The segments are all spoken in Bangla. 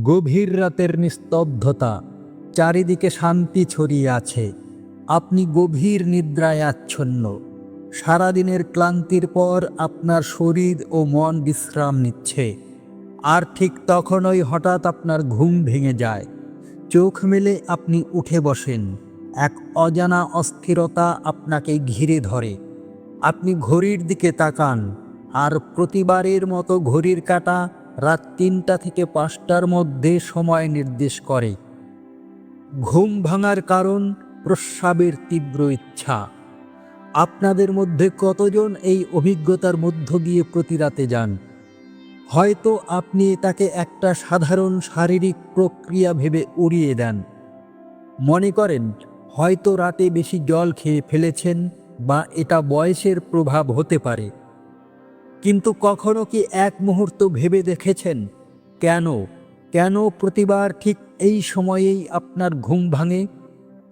গভীর রাতের নিস্তব্ধতা, চারিদিকে শান্তি ছড়িয়ে আছে। আপনি গভীর নিদ্রায় আচ্ছন্ন। সারাদিনের ক্লান্তির পর আপনার শরীর ও মন বিশ্রাম নিচ্ছে। আর ঠিক তখনই হঠাৎ আপনার ঘুম ভেঙে যায়। চোখ মেলে আপনি উঠে বসেন। এক অজানা অস্থিরতা আপনাকে ঘিরে ধরে। আপনি ঘড়ির দিকে তাকান। আর প্রতিবারের মতো ঘড়ির কাঁটা রাত তিনটা থেকে পাঁচটার মধ্যে সময় নির্দেশ করে। ঘুম ভাঙার কারণ, প্রস্রাবের তীব্র ইচ্ছা। আপনাদের মধ্যে কতজন এই অভিজ্ঞতার মধ্য দিয়ে প্রতি রাতে যান? হয়তো আপনি তাকে একটা সাধারণ শারীরিক প্রক্রিয়া ভেবে উড়িয়ে দেন। মনে করেন, হয়তো রাতে বেশি জল খেয়ে ফেলেছেন বা এটা বয়সের প্রভাব হতে পারে। কিন্তু কখনো কি এক মুহূর্ত ভেবে দেখেছেন? কেন? কেন প্রতিবার ঠিক এই সময়েই আপনার ঘুম ভাঙে?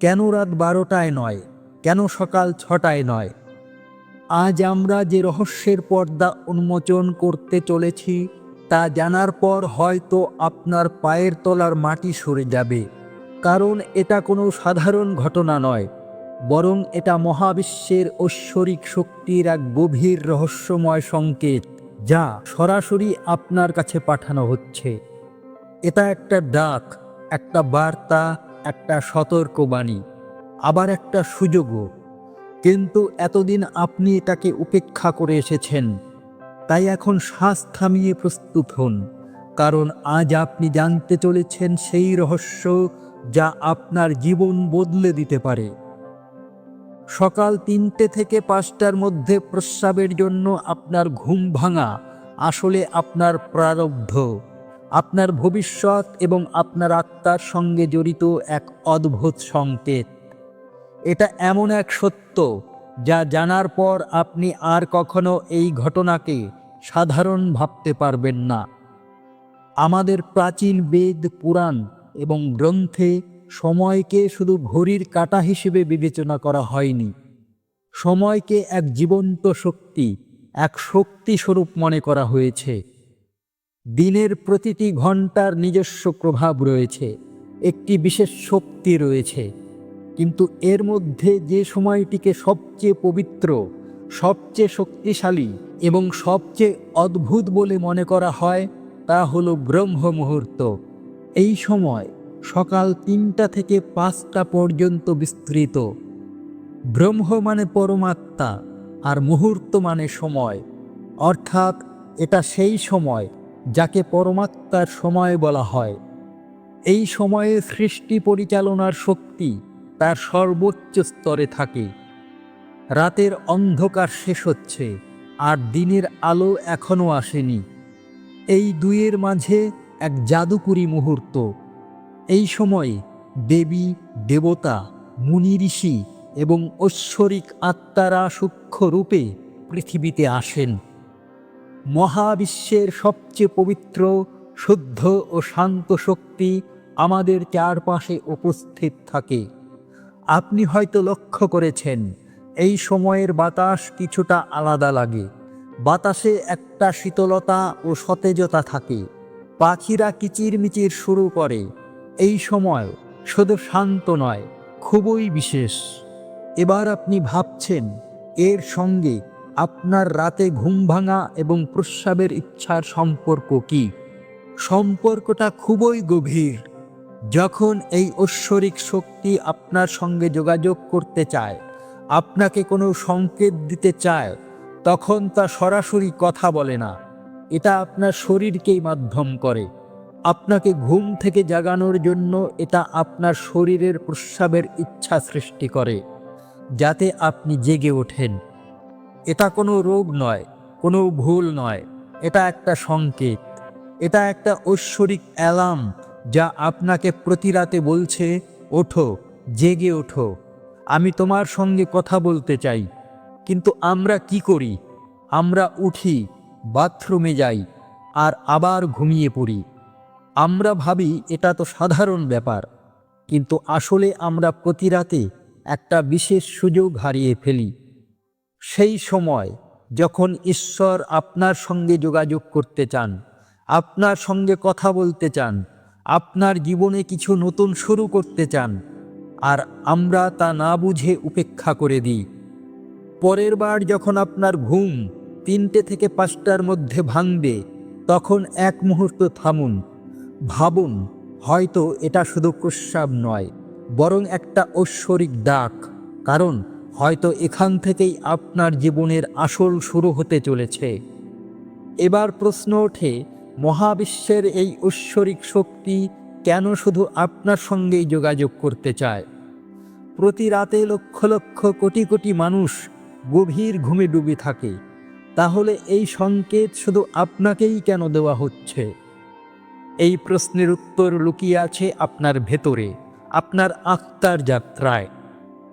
কেন রাত বারোটায় নয়? কেন সকাল ছটায় নয়? আজ আমরা যে রহস্যের পর্দা উন্মোচন করতে চলেছি, তা জানার পর হয়তো আপনার পায়ের তলার মাটি সরে যাবে। কারণ এটা কোনো সাধারণ ঘটনা নয়। বরং এটা মহাবিশ্বের ঐশ্বরিক শক্তির এক গভীর রহস্যময় সংকেত, যা সরাসরি আপনার কাছে পাঠানো হচ্ছে। এটা একটা ডাক, একটা বার্তা, একটা সতর্কবাণী, আবার একটা সুযোগও। কিন্তু এতদিন আপনি এটাকে উপেক্ষা করে এসেছেন, তাই এখন শ্বাস থামিয়ে প্রস্তুত হন, কারণ আজ আপনি জানতে চলেছেন সেই রহস্য যা আপনার জীবন বদলে দিতে পারে। সকাল তিনটে থেকে পাঁচটার মধ্যে প্রস্রাবের জন্য আপনার ঘুম ভাঙা আসলে আপনার প্রারব্ধ। আপনার ভবিষ্যৎ এবং আপনার আত্মার সঙ্গে জড়িত এক অদ্ভুত সংকেত। এটা এমন এক সত্য যা জানার পর আপনি আর কখনো এই ঘটনাকে সাধারণ ভাবতে পারবেন না। আমাদের প্রাচীন বেদ, পুরাণ এবং গ্রন্থে সময়কে শুধু ঘড়ির কাঁটা হিসেবে বিবেচনা করা হয়নি। সময়কে এক জীবন্ত শক্তি, এক শক্তি স্বরূপ মনে করা হয়েছে। দিনের প্রতিটি ঘণ্টার নিজস্ব প্রভাব রয়েছে, একটি বিশেষ শক্তি রয়েছে। কিন্তু এর মধ্যে যে সময়টিকে সবচেয়ে পবিত্র, সবচেয়ে শক্তিশালী এবং সবচেয়ে অদ্ভুত বলে মনে করা হয়, তা হলো ব্রহ্ম মুহূর্ত এই সময় সকাল তিনটা থেকে পাঁচটা পর্যন্ত বিস্তৃত। ব্রহ্ম মানে পরমাত্মা আর মুহূর্ত মানে সময়। অর্থাৎ এটা সেই সময় যাকে পরমাত্মার সময় বলা হয়। এই সময়ে সৃষ্টি পরিচালনার শক্তি তার সর্বোচ্চ স্তরে থাকে। রাতের অন্ধকার শেষ হচ্ছে আর দিনের আলো এখনও আসেনি। এই দুইয়ের মাঝে এক জাদুকরী মুহূর্ত। এই সময়ে দেবী, দেবতা, মুনি ঋষি এবং ঐশ্বরিক আত্মারা সূক্ষ্ম রূপে পৃথিবীতে আসেন। মহাবিশ্বের সবচেয়ে পবিত্র, শুদ্ধ ও শান্ত শক্তি আমাদের চারপাশে উপস্থিত থাকে। আপনি হয়তো লক্ষ্য করেছেন, এই সময়ের বাতাস কিছুটা আলাদা লাগে। বাতাসে একটা শীতলতা ও সতেজতা থাকে। পাখিরা কিচিরমিচির শুরু করে। এই সময় শুধু শান্ত নয়, খুবই বিশেষ। এবার আপনি ভাবছেন, এর সঙ্গে আপনার রাতে ঘুম ভাঙা এবং প্রস্রাবের ইচ্ছার সম্পর্ক কি? সম্পর্কটা খুবই গভীর। যখন এই ঐশ্বরিক শক্তি আপনার সঙ্গে যোগাযোগ করতে চায়, আপনাকে কোনো সংকেত দিতে চায়, তখন তা সরাসরি কথা বলে না। এটা আপনার শরীরকেই মাধ্যম করে। আপনাকে ঘুম থেকে জাগানোর জন্য এটা আপনার শরীরের প্রস্রাবের ইচ্ছা সৃষ্টি করে, যাতে আপনি জেগে ওঠেন। এটা কোনো রোগ নয়, কোনো ভুল নয়, এটা একটা সংকেত। এটা একটা ঐশ্বরিক অ্যালার্ম যা আপনাকে প্রতি রাতে বলছে, ওঠো, জেগে ওঠো। আমি তোমার সঙ্গে কথা বলতে চাই, কিন্তু আমরা কি করি? আমরা উঠি, বাথরুমে যাই, আর আবার ঘুমিয়ে পড়ি। আমরা ভাবি এটা তো সাধারণ ব্যাপার, কিন্তু আসলে আমরা প্রতি রাতে একটা বিশেষ সুযোগ হারিয়ে ফেলি। সেই সময় যখন ঈশ্বর আপনার সঙ্গে যোগাযোগ করতে চান, আপনার সঙ্গে কথা বলতে চান, আপনার জীবনে কিছু নতুন শুরু করতে চান, আর আমরা তা না বুঝে উপেক্ষা করে দিই। পরের বার যখন আপনার ঘুম তিনটে থেকে পাঁচটার মধ্যে ভাঙবে, তখন এক মুহূর্ত থামুন ভাবুন, হয়তো এটা শুধু প্রস্রাব নয়, বরং একটা ঐশ্বরিক ডাক, কারণ হয়তো এখান থেকেই আপনার জীবনের আসল শুরু হতে চলেছে। এবার প্রশ্ন ওঠে, মহাবিশ্বের এই ঐশ্বরিক শক্তি কেন শুধু আপনার সঙ্গেই যোগাযোগ করতে চায়? প্রতি রাতে লক্ষ লক্ষ কোটি কোটি মানুষ গভীর ঘুমে ডুবে থাকে, তাহলে এই সংকেত শুধু আপনাকেই কেন দেওয়া হচ্ছে? এই প্রশ্নের উত্তর লুকিয়ে আছে আপনার ভেতরে, আপনার আত্মার যাত্রায়।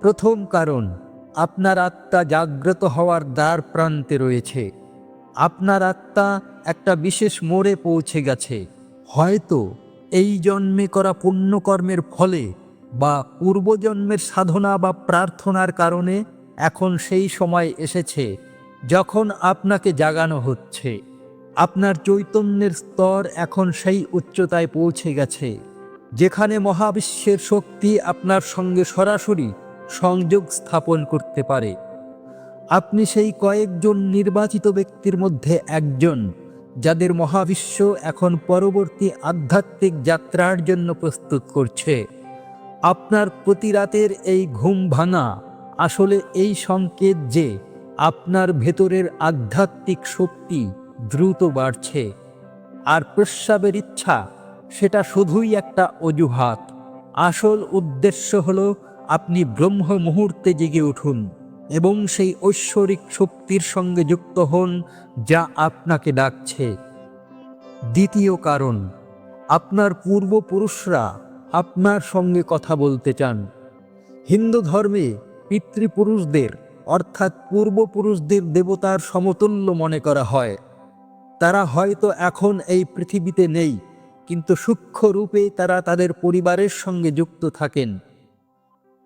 প্রথম কারণ, আপনার আত্মা জাগ্রত হওয়ার দ্বার প্রান্তে রয়েছে। আপনার আত্মা একটা বিশেষ মোড়ে পৌঁছে গেছে। হয়তো এই জন্মে করা পুণ্যকর্মের ফলে বা পূর্বজন্মের সাধনা বা প্রার্থনার কারণে এখন সেই সময় এসেছে, যখন আপনাকে জাগানো হচ্ছে। আপনার চৈতন্যের স্তর এখন সেই উচ্চতায় পৌঁছে গেছে, যেখানে মহাবিশ্বের শক্তি আপনার সঙ্গে সরাসরি সংযোগ স্থাপন করতে পারে। আপনি সেই কয়েকজন নির্বাচিত ব্যক্তির মধ্যে একজন, যাদের মহাবিশ্ব এখন পরবর্তী আধ্যাত্মিক যাত্রার জন্য প্রস্তুত করছে। আপনার প্রতি রাতের এই ঘুম ভাঙা আসলে এই সংকেত যে আপনার ভেতরের আধ্যাত্মিক শক্তি দ্রুত বাড়ছে, আর প্রস্রাবের ইচ্ছা সেটা শুধুই একটা অজুহাত। আসল উদ্দেশ্য হল আপনি ব্রহ্ম মুহূর্তে জেগে উঠুন এবং সেই ঐশ্বরিক শক্তির সঙ্গে যুক্ত হন যা আপনাকে ডাকছে। দ্বিতীয় কারণ, আপনার পূর্বপুরুষরা আপনার সঙ্গে কথা বলতে চান। হিন্দু ধর্মে পিতৃপুরুষদের অর্থাৎ পূর্বপুরুষদের দেবতার সমতুল্য মনে করা হয়। তারা হয়তো এখন এই পৃথিবীতে নেই, কিন্তু সূক্ষ্ম রূপে তারা তাদের পরিবারের সঙ্গে যুক্ত থাকেন।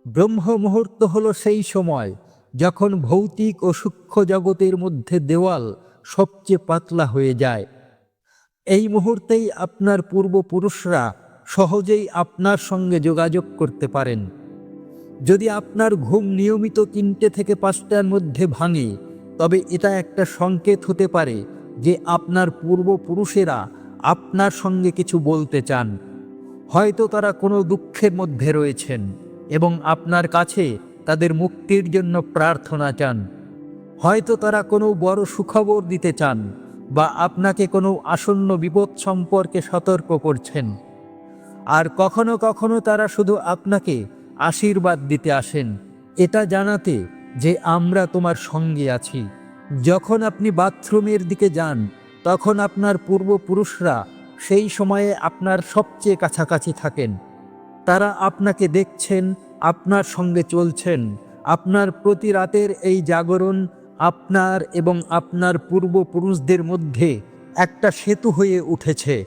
ব্রহ্ম মুহূর্ত হল সেই সময় যখন ভৌতিক ও সূক্ষ্ম জগতের মধ্যে দেওয়াল সবচেয়ে পাতলা হয়ে যায়। এই মুহূর্তেই আপনার পূর্বপুরুষরা সহজেই আপনার সঙ্গে যোগাযোগ করতে পারেন। যদি আপনার ঘুম নিয়মিত তিনটে থেকে পাঁচটার মধ্যে ভাঙে, তবে এটা একটা সংকেত হতে পারে যে আপনার পূর্বপুরুষেরা আপনার সঙ্গে কিছু বলতে চান। হয়তো তারা কোনো দুঃখের মধ্যে রয়েছেন এবং আপনার কাছে তাদের মুক্তির জন্য প্রার্থনা চান। হয়তো তারা কোনো বড় সুখবর দিতে চান বা আপনাকে কোনো আসন্ন বিপদ সম্পর্কে সতর্ক করছেন। আর কখনো কখনো তারা শুধু আপনাকে আশীর্বাদ দিতে আসেন। এটা জানাতে যে আমরা তোমার সঙ্গে আছি। যখন আপনি বাথরুমের দিকে যান, তখন আপনার পূর্বপুরুষরা সেই সময়ে আপনার সবচেয়ে কাছাকাছি থাকেন। তারা আপনাকে দেখছেন, আপনার সঙ্গে চলছেন। আপনার প্রতি রাতের এই জাগরণ আপনার এবং আপনার পূর্বপুরুষদের মধ্যে একটা সেতু হয়ে উঠেছে।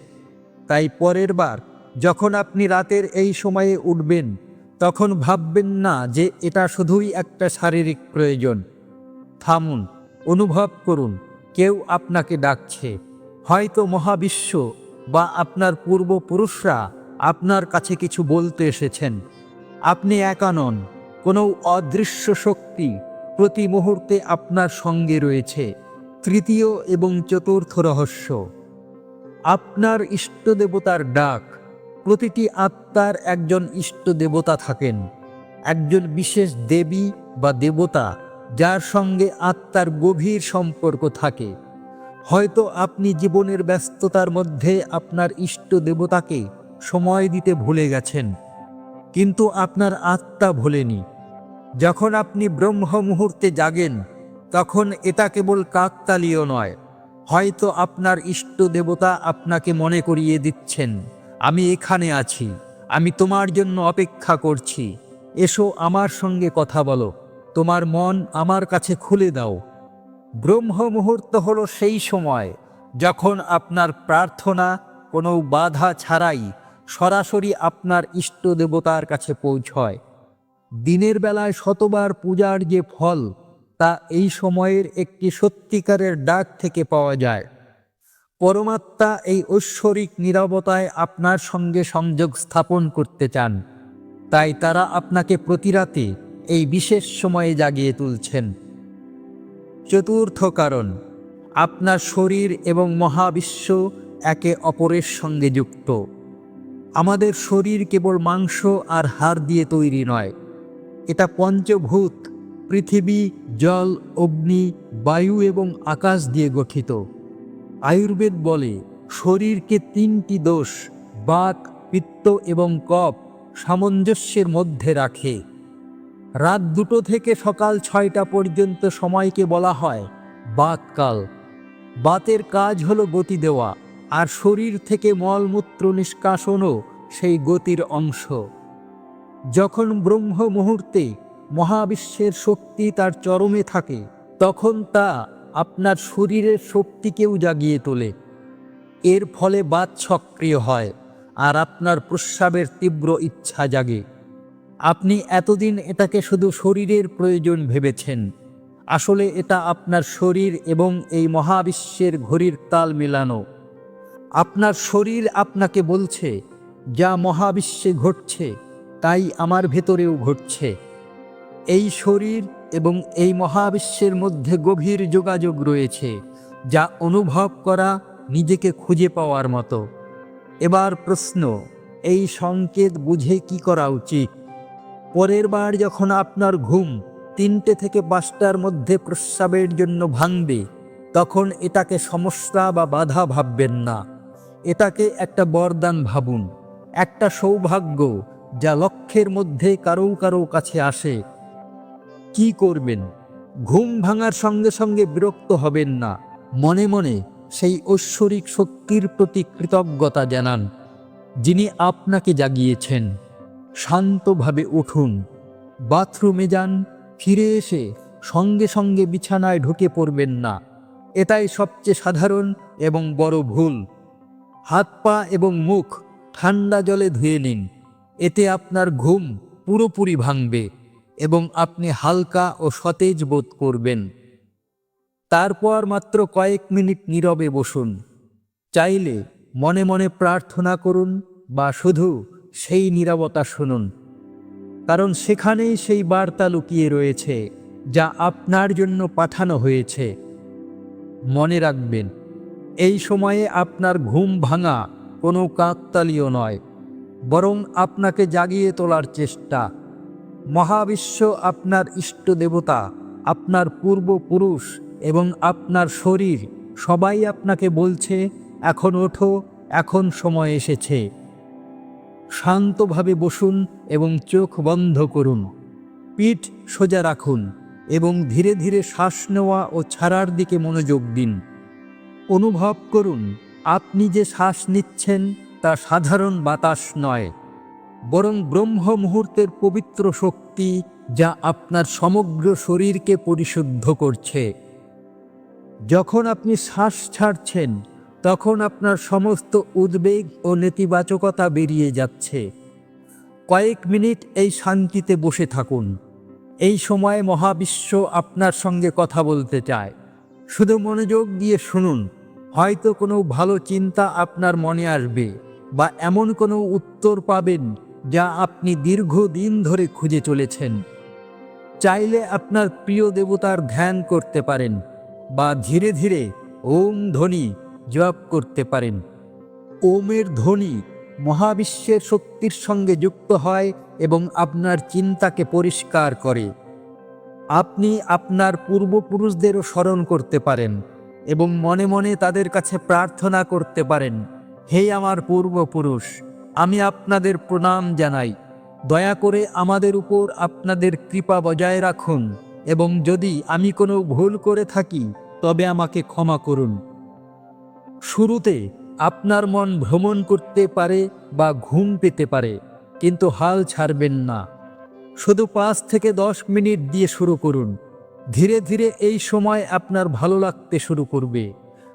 তাই পরের বার যখন আপনি রাতের এই সময়ে উঠবেন, তখন ভাববেন না যে এটা শুধুই একটা শারীরিক প্রয়োজন। থামুন অনুভব করুন, কেউ আপনাকে ডাকছে। হয়তো মহাবিশ্ব বা আপনার পূর্বপুরুষরা আপনার কাছে কিছু বলতে এসেছেন। আপনি একা নন, কোনো অদৃশ্য শক্তি প্রতি মুহূর্তে আপনার সঙ্গে রয়েছে। তৃতীয় এবং চতুর্থ রহস্য, আপনার ইষ্ট দেবতার ডাক। প্রতিটি আত্মার একজন ইষ্ট দেবতা থাকেন। একজন বিশেষ দেবী বা দেবতা যার সঙ্গে আত্মার গভীর সম্পর্ক থাকে। হয়তো আপনি জীবনের ব্যস্ততার মধ্যে আপনার ইষ্ট দেবতাকে সময় দিতে ভুলে গেছেন, কিন্তু আপনার আত্মা ভোলেনি। যখন আপনি ব্রহ্ম মুহূর্তে জাগেন, তখন এটা কেবল কাকতালীয় নয়, হয়তো আপনার ইষ্ট দেবতা আপনাকে মনে করিয়ে দিচ্ছেন, আমি এখানে আছি, আমি তোমার জন্য অপেক্ষা করছি, এসো আমার সঙ্গে কথা বলো। তোমার মন আমার কাছে খুলে দাও। ব্রহ্ম মুহূর্ত হলো সেই সময় যখন আপনার প্রার্থনা কোনো বাধা ছাড়াই সরাসরি আপনার ইষ্ট দেবতার কাছে পৌঁছয়। দিনের বেলায় শতবার পূজার যে ফল, তা এই সময়ের একটি সত্যিকারের ডাক থেকে পাওয়া যায়। পরমাত্মা এই ঐশ্বরিক নিরবতায় আপনার সঙ্গে সংযোগ স্থাপন করতে চান। তাই তারা আপনাকে প্রতি রাতে এই বিশেষ সময়ে জাগিয়ে তুলছেন। চতুর্থ কারণ, আপনার শরীর এবং মহাবিশ্ব একে অপরের সঙ্গে যুক্ত। আমাদের শরীর কেবল মাংস আর হাড় দিয়ে তৈরি নয়। এটা পঞ্চভূত, পৃথিবী, জল, অগ্নি, বায়ু এবং আকাশ দিয়ে গঠিত। আয়ুর্বেদ বলে, শরীরকে তিনটি দোষ, বাক, পিত্ত এবং কপ সামঞ্জস্যের মধ্যে রাখে। রাত দুটো থেকে সকাল ছয়টা পর্যন্ত সময়কে বলা হয় বাতকাল। বাতের কাজ হলো গতি দেওয়া, আর শরীর থেকে মলমূত্র নিষ্কাশনও সেই গতির অংশ। যখন ব্রহ্ম মুহূর্তে মহাবিশ্বের শক্তি তার চরমে থাকে, তখন তা আপনার শরীরের শক্তিকেও জাগিয়ে তোলে। এর ফলে বাত সক্রিয় হয়, আর আপনার প্রস্রাবের তীব্র ইচ্ছা জাগে। আপনি এতদিন এটাকে শুধু শরীরের প্রয়োজন ভেবেছেন। আসলে এটা আপনার শরীর এবং এই মহাবিশ্বের ঘড়ির তাল মেলানো। আপনার শরীর আপনাকে বলছে, যা মহাবিশ্বে ঘটছে, তাই আমার ভেতরেও ঘটছে। এই শরীর এবং এই মহাবিশ্বের মধ্যে গভীর যোগাযোগ রয়েছে, যা অনুভব করা নিজেকে খুঁজে পাওয়ার মতো। এবার প্রশ্ন, এই সংকেত বুঝে কি করা উচিত? পরের বার যখন আপনার ঘুম তিনটে থেকে পাঁচটার মধ্যে প্রস্রাবের জন্য ভাঙবে, তখন এটাকে সমস্যা বা বাধা ভাববেন না। এটাকে একটা বরদান ভাবুন, একটা সৌভাগ্য যা লক্ষ্যের মধ্যে কারও কারও কাছে আসে। কি করবেন? ঘুম ভাঙার সঙ্গে সঙ্গে বিরক্ত হবেন না। মনে মনে সেই ঐশ্বরিক শক্তির প্রতি কৃতজ্ঞতা জানান, যিনি আপনাকে জাগিয়েছেন। শান্তভাবে উঠুন। বাথরুমে যান, ফিরে এসে সঙ্গে সঙ্গে বিছানায় ঢুকে পড়বেন না। এটাই সবচেয়ে সাধারণ এবং বড় ভুল। হাত পা এবং মুখ ঠান্ডা জলে ধুয়ে নিন। এতে আপনার ঘুম পুরোপুরি ভাঙবে এবং আপনি হালকা ও সতেজ বোধ করবেন। তারপর মাত্র কয়েক মিনিট নীরবে বসুন। চাইলে মনে মনে প্রার্থনা করুন বা শুধু সেই নীরবতা শুনুন, কারণ সেখানেই সেই বার্তা লুকিয়ে রয়েছে, যা আপনার জন্য পাঠানো হয়েছে। মনে রাখবেন, এই সময়ে আপনার ঘুম ভাঙা কোনো কাকতালীয় নয়, বরং আপনাকে জাগিয়ে তোলার চেষ্টা। মহাবিশ্ব আপনার ইষ্ট দেবতা, আপনার পূর্বপুরুষ এবং আপনার শরীর সবাই আপনাকে বলছে, এখন ওঠো, এখন সময় এসেছে। শান্তভাবে বসুন এবং চোখ বন্ধ করুন। পিঠ সোজা রাখুন এবং ধীরে ধীরে শ্বাস নেওয়া ও ছাড়ার দিকে মনোযোগ দিন। অনুভব করুন, আপনি যে শ্বাস নিচ্ছেন তা সাধারণ বাতাস নয়, বরং ব্রহ্ম মুহূর্তের পবিত্র শক্তি যা আপনার সমগ্র শরীরকে পরিশুদ্ধ করছে। যখন আপনি শ্বাস ছাড়ছেন তখন আপনার সমস্ত উদ্বেগ ও নেতিবাচকতা বেরিয়ে যাচ্ছে। কয়েক মিনিট এই শান্তিতে বসে থাকুন। এই সময় মহাবিশ্ব আপনার সঙ্গে কথা বলতে চায়। শুধু মনোযোগ দিয়ে শুনুন, হয়তো কোনো ভালো চিন্তা আপনার মনে আসবে বা এমন কোনো উত্তর পাবেন যা আপনি দীর্ঘদিন ধরে খুঁজে চলেছেন। চাইলে আপনার প্রিয় দেবতার ধ্যান করতে পারেন বা ধীরে ধীরে ওম ধ্বনি জপ করতে পারেন। ওমের ধ্বনি মহাবিশ্বের শক্তির সঙ্গে যুক্ত হয় এবং আপনার চিন্তাকে পরিষ্কার করে। আপনি আপনার পূর্বপুরুষদেরও স্মরণ করতে পারেন এবং মনে মনে তাদের কাছে প্রার্থনা করতে পারেন, হে আমার পূর্বপুরুষ, আমি আপনাদের প্রণাম জানাই। দয়া করে আমাদের উপর আপনাদের কৃপা বজায় রাখুন এবং যদি আমি কোনো ভুল করে থাকি, তবে আমাকে ক্ষমা করুন। শুরুতে আপনার মন ভ্রমণ করতে পারে বা ঘুম পেতে পারে, কিন্তু হাল ছাড়বেন না। শুধু পাঁচ থেকে দশ মিনিট দিয়ে শুরু করুন। ধীরে ধীরে এই সময় আপনার ভালো লাগতে শুরু করবে।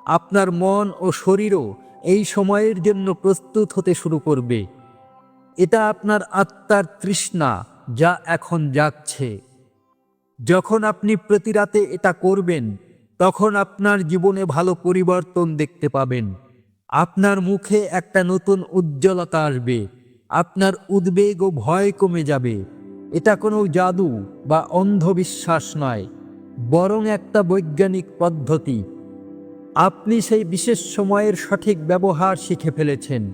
আপনার মন ও শরীরও এই সময়ের জন্য প্রস্তুত হতে শুরু করবে। এটা আপনার আত্মার তৃষ্ণা যা এখন যাচ্ছে যখন আপনি প্রতি রাতে এটা করবেন তখন আপনার জীবনে ভালো পরিবর্তন দেখতে পাবেন। আপনার মুখে একটা নতুন উজ্জ্বলতা আসবে। আপনার উদ্বেগ ও ভয় কমে যাবে। এটা কোনো জাদু বা অন্ধবিশ্বাস নয়, বরং একটা বৈজ্ঞানিক পদ্ধতি। আপনি সেই বিশেষ সময়ের সঠিক ব্যবহার শিখে ফেলেছেন।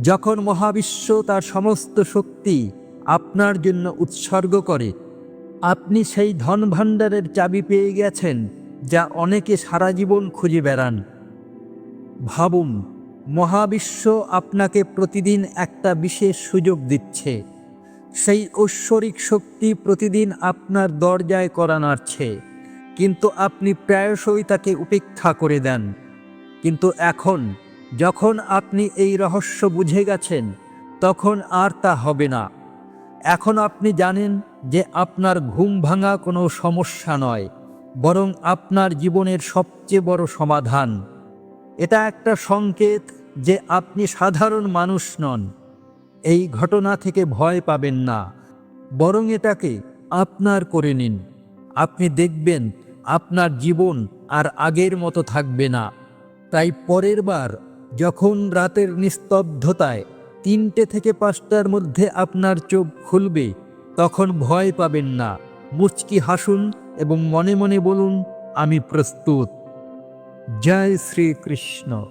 যখন মহাবিশ্ব তার সমস্ত শক্তি আপনার জন্য উৎসর্গ করে, আপনি সেই ধন ভাণ্ডারের চাবি পেয়ে গেছেন যা অনেকে সারা জীবন খুঁজে বেড়ান। ভাবুন, মহাবিশ্ব আপনাকে প্রতিদিন একটা বিশেষ সুযোগ দিচ্ছে। সেই ঐশ্বরিক শক্তি প্রতিদিন আপনার দরজায় করা নাড়ছে কিন্তু আপনি প্রায়শই তাকে উপেক্ষা করে দেন। কিন্তু এখন, যখন আপনি এই রহস্য বুঝে গেছেন, তখন আর তা হবে না। এখন আপনি জানেন যে আপনার ঘুম ভাঙা কোনো সমস্যা নয়। বরং আপনার জীবনের সবচেয়ে বড় সমাধান। এটা একটা সংকেত যে আপনি সাধারণ মানুষ নন। এই ঘটনা থেকে ভয় পাবেন না। বরং এটাকে আপনার করে নিন। আপনি দেখবেন আপনার জীবন আর আগের মতো থাকবে না। তাই পরের বার যখন রাতের নিস্তব্ধতায় তিনটে থেকে পাঁচটার মধ্যে আপনার চোখ খুলবে, তখন ভয় পাবেন না। মুচকি হাসুন এবং মনে মনে বলুন আমি প্রস্তুত। জয় শ্রীকৃষ্ণ।